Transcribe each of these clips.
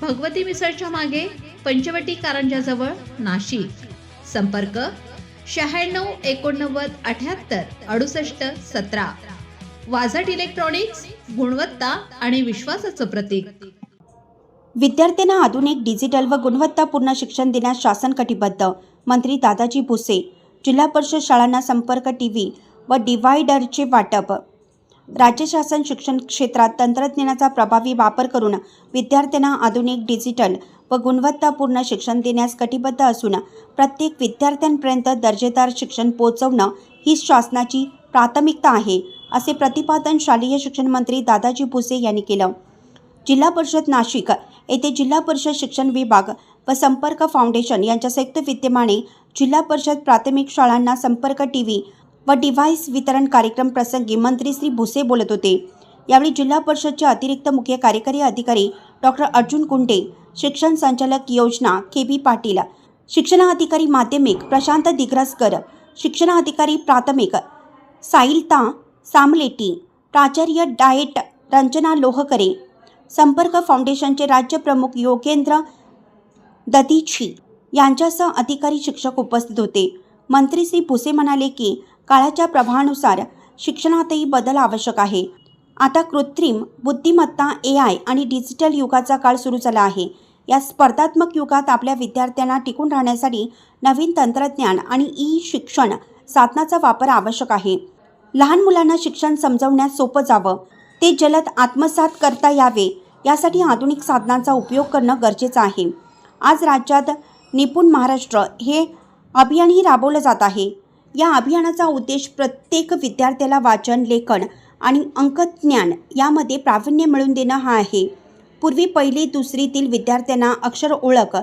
भगवती मिसळच्या मागे पंचवटी कारंजाजवळ नाशिक. संपर्क शहाण्णव एकोणनव्वद अठ्याहत्तर अडुसष्ट सतरा. वाझट इलेक्ट्रॉनिक्स गुणवत्ता आणि विश्वासाचं प्रतीक. विद्यार्थ्यांना आधुनिक डिजिटल व गुणवत्तापूर्ण शिक्षण देण्यास शासन कटिबद्ध मंत्री दादाजी भुसे. जिल्हा परिषद शाळांना संपर्क टी व्ही व डिव्हायडरचे वाटप. राज्य शासन शिक्षण क्षेत्रात तंत्रज्ञानाचा प्रभावी वापर करून विद्यार्थ्यांना आधुनिक डिजिटल व गुणवत्तापूर्ण शिक्षण देण्यास कटिबद्ध असून प्रत्येक विद्यार्थ्यांपर्यंत दर्जेदार शिक्षण पोहोचवणं ही शासनाची प्राथमिकता आहे असे प्रतिपादन शालेय शिक्षण मंत्री दादाजी भुसे यांनी केलं. जिल्हा परिषद नाशिक येथे जिल्हा परिषद शिक्षण विभाग व संपर्क फाउंडेशन यांच्या संयुक्त विद्यमाने जिल्हा परिषद प्राथमिक शाळांना संपर्क टी व्ही व डिव्हाइस वितरण कार्यक्रम प्रसंगी मंत्री श्री भुसे बोलत होते. यावेळी जिल्हा परिषदचे अतिरिक्त मुख्य कार्यकारी अधिकारी डॉक्टर अर्जुन कुंटे शिक्षण संचालक योजना के बी पाटील शिक्षणाधिकारी माध्यमिक प्रशांत दिग्रसकर शिक्षणाधिकारी प्राथमिक साईलता सामलेटी प्राचार्य डाएट रंजना लोहकरे संपर्क फाउंडेशनचे राज्य प्रमुख योगेंद्र ददीची यांच्यासह अधिकारी शिक्षक उपस्थित होते. मंत्री श्री भुसे म्हणाले की काळाच्या प्रभावानुसार शिक्षणातही बदल आवश्यक आहे. आता कृत्रिम बुद्धिमत्ता ए आय आणि डिजिटल युगाचा काळ सुरू झाला आहे. या स्पर्धात्मक युगात आपल्या विद्यार्थ्यांना टिकून राहण्यासाठी नवीन तंत्रज्ञान आणि ई शिक्षण साधनाचा वापर आवश्यक आहे. लहान मुलांना शिक्षण समजवण्यास सोपं जावं. ते जलद आत्मसात करता यावे यासाठी आधुनिक साधनांचा उपयोग करणं गरजेचं आहे. आज राज्यात निपुण महाराष्ट्र हे अभियानही राबवलं जात आहे. या अभियानाचा उद्देश प्रत्येक विद्यार्थ्याला वाचन लेखन आणि अंकज्ञान यामध्ये प्रावीण्य मिळवून देणं हा आहे. पूर्वी पहिली दुसरीतील विद्यार्थ्यांना अक्षर ओळख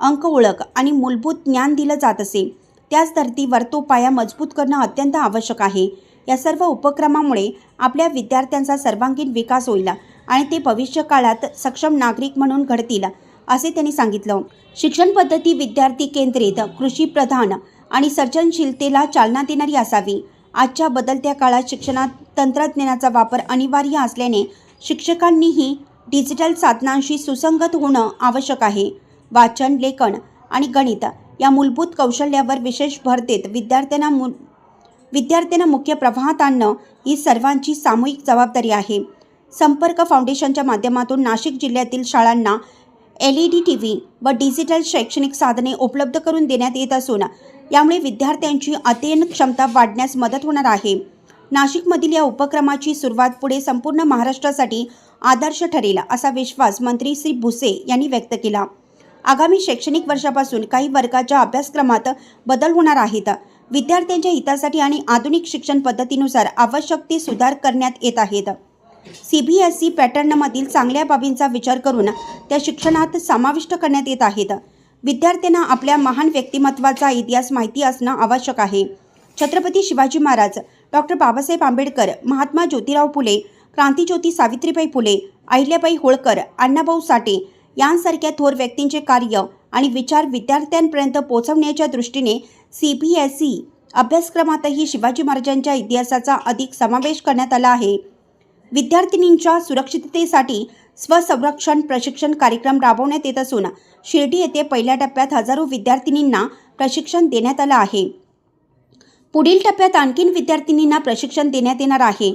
अंक ओळख आणि मूलभूत ज्ञान दिलं जात असे. त्याच धर्तीवर तो पाया मजबूत करणं अत्यंत आवश्यक आहे. या सर्व उपक्रमामुळे आपल्या विद्यार्थ्यांचा सर्वांगीण विकास होईल आणि ते भविष्यकाळात सक्षम नागरिक म्हणून घडतील असे त्यांनी सांगितलं. शिक्षण पद्धती विद्यार्थी केंद्रित कृषी प्रधान आणि सर्जनशीलतेला चालना देणारी असावी. आजच्या बदलत्या काळात शिक्षणात तंत्रज्ञानाचा वापर अनिवार्य असल्याने शिक्षकांनीही डिजिटल साधनांशी सुसंगत होणं आवश्यक आहे. वाचन लेखन आणि गणित या मूलभूत कौशल्यावर विशेष भर देत विद्यार्थ्यांना मु विद्यार्थ्यांना मुख्य प्रवाहात आणणं ही सर्वांची सामूहिक जबाबदारी आहे. संपर्क फाउंडेशनच्या माध्यमातून नाशिक जिल्ह्यातील शाळांना L E D T V व डिजिटल शैक्षणिक साधने उपलब्ध करून देण्यात येत असून यामुळे विद्यार्थ्यांची अध्ययन क्षमता वाढण्यास मदत होणार आहे. नाशिकमधील या उपक्रमाची सुरुवात पुढे संपूर्ण महाराष्ट्रासाठी आदर्श ठरेल असा विश्वास मंत्री श्री भुसे यांनी व्यक्त केला. आगामी शैक्षणिक वर्षापासून काही वर्गाच्या अभ्यासक्रमात बदल होणार आहेत. विद्यार्थ्यांच्या हितासाठी आणि आधुनिक शिक्षण पद्धतीनुसार आवश्यक ते सुधार करण्यात येत आहेत. सी बी एस ई पॅटर्नमधील चांगल्या बाबींचा विचार करून त्या शिक्षणात समाविष्ट करण्यात येत आहेत. विद्यार्थ्यांना आपल्या महान व्यक्तिमत्वाचा इतिहास माहिती असणं आवश्यक आहे. छत्रपती शिवाजी महाराज डॉक्टर बाबासाहेब आंबेडकर महात्मा ज्योतिराव फुले क्रांतीज्योती सावित्रीबाई फुले अहिल्याबाई होळकर अण्णाभाऊ साठे यांसारख्या थोर व्यक्तींचे कार्य आणि विचार विद्यार्थ्यांपर्यंत पोहोचवण्याच्या दृष्टीने सी बी एस ई अभ्यासक्रमातही शिवाजी महाराजांच्या इतिहासाचा अधिक समावेश करण्यात आला आहे. विद्यार्थिनींच्या सुरक्षिततेसाठी स्वसंरक्षण प्रशिक्षण कार्यक्रम राबवण्यात येत असून शिर्डी येथे पहिल्या टप्प्यात हजारो विद्यार्थिनींना प्रशिक्षण देण्यात आलं आहे. पुढील टप्प्यात आणखीन विद्यार्थिनींना प्रशिक्षण देण्यात येणार आहे.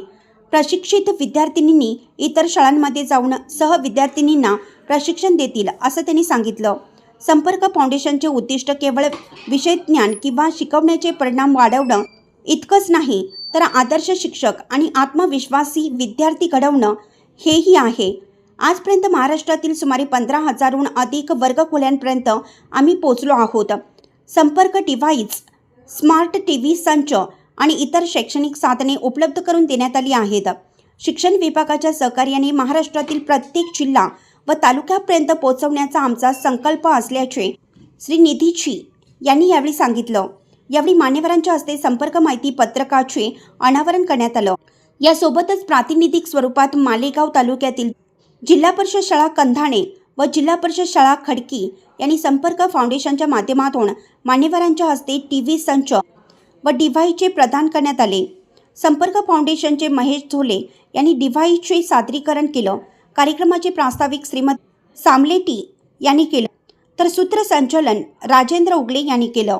प्रशिक्षित विद्यार्थिनींनी इतर शाळांमध्ये जाऊन सह विद्यार्थिनींना प्रशिक्षण देतील असं त्यांनी सांगितलं. संपर्क फाउंडेशनचे उद्दिष्ट केवळ विषय ज्ञान किंवा शिकवण्याचे परिणाम वाढवणं इतकंच नाही तर आदर्श शिक्षक आणि आत्मविश्वासी विद्यार्थी घडवणं हेही आहे. आजपर्यंत महाराष्ट्रातील सुमारे पंधरा हजारहून अधिक वर्गखोल्यांपर्यंत आम्ही पोचलो आहोत. संपर्क डिव्हाइस स्मार्ट टी व्ही संच आणि इतर शैक्षणिक साधने उपलब्ध करून देण्यात आली आहेत. शिक्षण विभागाच्या सहकार्याने महाराष्ट्रातील प्रत्येक जिल्हा व तालुक्यापर्यंत पोहोचवण्याचा आमचा संकल्प असल्याचे श्री निधीची यांनी यावेळी सांगितलं. यावेळी मान्यवरांच्या हस्ते संपर्क माहिती पत्रकाचे अनावरण करण्यात आलं. यासोबतच प्रातिनिधिक स्वरूपात मालेगाव तालुक्यातील जिल्हा परिषद शाळा कंधाणे व जिल्हा परिषद शाळा खडकी यांनी संपर्क फाउंडेशनच्या माध्यमातून मान्यवरांच्या हस्ते टी व्ही संच व डिव्हाईसचे प्रदान करण्यात आले. संपर्क फाउंडेशनचे महेश झोले यांनी डिव्हाईसचे सादरीकरण केलं. कार्यक्रमाचे प्रास्ताविक श्रीमद सामलेटी यांनी केलं. तर सूत्रसंचलन राजेंद्र उगले यांनी केलं.